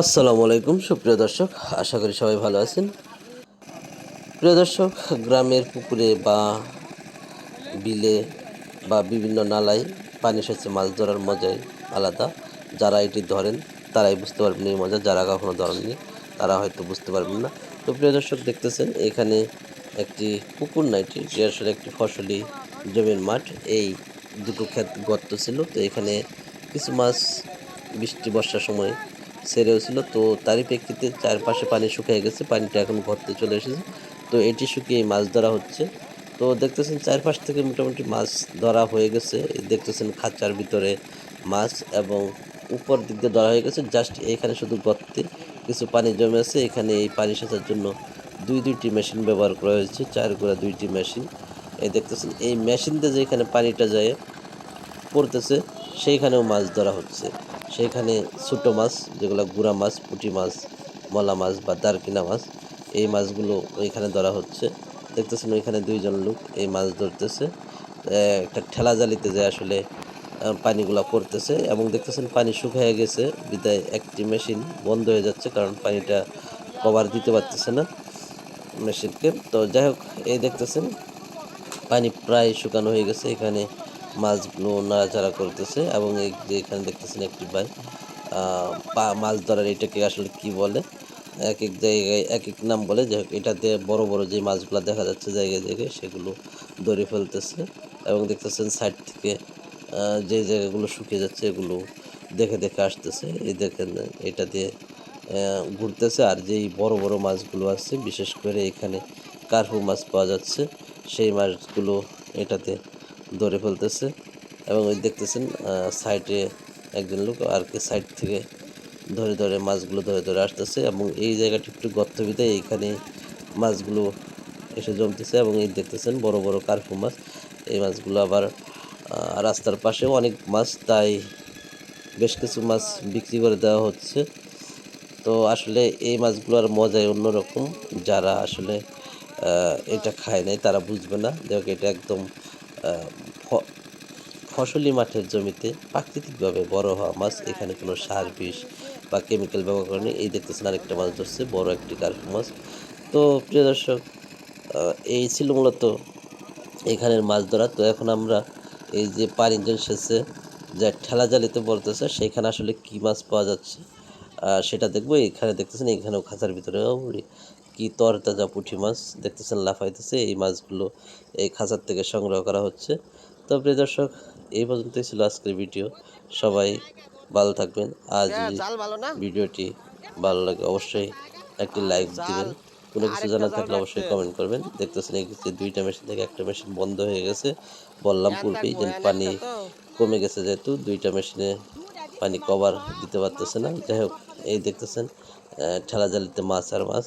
আসসালামু আলাইকুম, সুপ্রিয় দর্শক, আশা করি সবাই ভালো আছেন। প্রিয় দর্শক, গ্রামের পুকুরে বা বিলে বা বিভিন্ন নালায় পানি সেচে মাছ ধরার মজাই আলাদা। যারা এটি ধরেন, তারাই বুঝতে পারবেন এই মজা। যারা কখনো ধরেননি, তারা হয়তো বুঝতে পারবেন না। তো প্রিয় দর্শক, দেখতেছেন, এখানে একটি পুকুর না এটি আসলে একটি ফসলি জমির মাঠ। এই দুটো ক্ষেত গর্ত ছিল। তো এখানে কিছু মাছ বৃষ্টি, বর্ষার সময় ছেড়েও ছিল তো তারই প্রেক্ষিতে চারপাশে পানি শুকিয়ে গেছে, পানিটা এখন ঘরতে চলে এসেছে। তো এটি শুকিয়ে মাছ ধরা হচ্ছে। তো দেখতেছেন চারপাশ থেকে মোটামুটি মাছ ধরা হয়ে গেছে। দেখতেছেন খাঁচার ভিতরে মাছ এবং উপর দিক দিয়ে ধরা হয়ে গেছে। জাস্ট এখানে শুধু গর্তে কিছু পানি জমে আছে। এখানে এই পানি সেচার জন্য দুই, দুইটি মেশিন ব্যবহার করা হয়েছে, চার গোড়া দুইটি মেশিন। এই দেখতেছেন, এই মেশিন দিয়ে যে এখানে পানিটা যায়, পড়তেছে, সেইখানেও মাছ ধরা হচ্ছে। সেইখানে ছোটো মাছ, যেগুলো গুড়া মাছ, পুঁটি মাছ, মলা মাছ বা দারকিনা মাছ, এই মাছগুলো ওইখানে ধরা হচ্ছে। দেখতেছেন ওইখানে দুইজন লোক এই মাছ ধরতেছে। একটা ঠেলা জালিতে যে আসলে পানিগুলো পড়তেছে এবং দেখতেছেন পানি শুকিয়ে গেছে। বিদায় একটি মেশিন বন্ধ হয়ে যাচ্ছে কারণ পানিটা কভার দিতে পারতেছে না মেশিনকে। তো যাই হোক, এই দেখতেছেন, পানি প্রায় শুকানো হয়ে গেছে। এখানে মাছগুলো নাড়াচাড়া করতেছে এবং এই যে এখানে দেখতেছেন একটি ভাই মাছ ধরার এটাকে আসলে কি বলে? এক এক জায়গায় এক এক নাম বলে। যে এটাতে বড় বড় যে মাছগুলো দেখা যাচ্ছে জায়গায় জায়গায়, সেগুলো ধরে ফেলতেছে এবং দেখতেছেন সাইড থেকে যে জায়গাগুলো শুকিয়ে যাচ্ছে এগুলো দেখে দেখে আসতেছে। এই দেখেন, এটা দিয়ে ঘুরতেছে। আর যেই বড় বড় মাছগুলো আছে, বিশেষ করে এখানে কার্পু মাছ পাওয়া যাচ্ছে, সেই মাছগুলো এটাতে ধরে ফেলতেছে এবং ওই দেখতেছেন সাইডে একজন লোক আর কি সাইড থেকে ধরে ধরে মাছগুলো ধরে ধরে আসতেছে এবং এই জায়গাটি একটু গর্ত এইখানে মাছগুলো এসে জমতেছে এবং এই দেখতেছেন বড় বড় কার্পু মাছ। এই মাছগুলো আবার রাস্তার পাশেও অনেক মাছ, তাই বেশ কিছু মাছ বিক্রি করে দেওয়া হচ্ছে। তো আসলে এই মাছগুলো মাছগুলোর মজাই অন্যরকম। যারা আসলে এটা খায় নাই তারা বুঝবে না। দেখ, এটা একদম ফসলি মাঠের জমিতে প্রাকৃতিকভাবে বড় হওয়া মাছ, এখানে কোনো সার বিষ বা কেমিক্যাল ব্যবহার করেনি এই দেখতেছেন আরেকটা মাছ ধরছে, বড় একটি কার্পু মাছ। তো প্রিয় দর্শক এই ছিল মূলত এখানের মাছ ধরা। তো এখন আমরা এই যে পানিজন সেচে যা ঠেলা জালিতে পড়তেছে, সেখানে আসলে কি মাছ পাওয়া যাচ্ছে সেটা দেখব। এখানে দেখতেছেন, এখানেও খাঁচার ভিতরে কি তরতাজা পুঁটি মাছ? দেখতেছেন লাফাইতেছে এই মাছগুলো এই খাঁচার থেকে সংগ্রহ করা হচ্ছে। তো প্রিয় দর্শক এই পর্যন্তই ছিল আজকের ভিডিও। সবাই ভালো থাকবেন। আজ না? ভিডিওটি ভালো লাগে অবশ্যই একটি লাইক দিবেন। কোনো কিছু জানা থাকলে অবশ্যই কমেন্ট করবেন। দেখতেছেন এই যে দুইটা মেশিন থেকে একটা মেশিন বন্ধ হয়ে গেছে। বললাম পূর্বেই যে পানি কমে গেছে যেহেতু দুইটা মেশিনে পানি কভার দিতে পারতেছে না। যাই হোক এই দেখতেছেন ঠেলা জালিতে মাছ আর মাছ।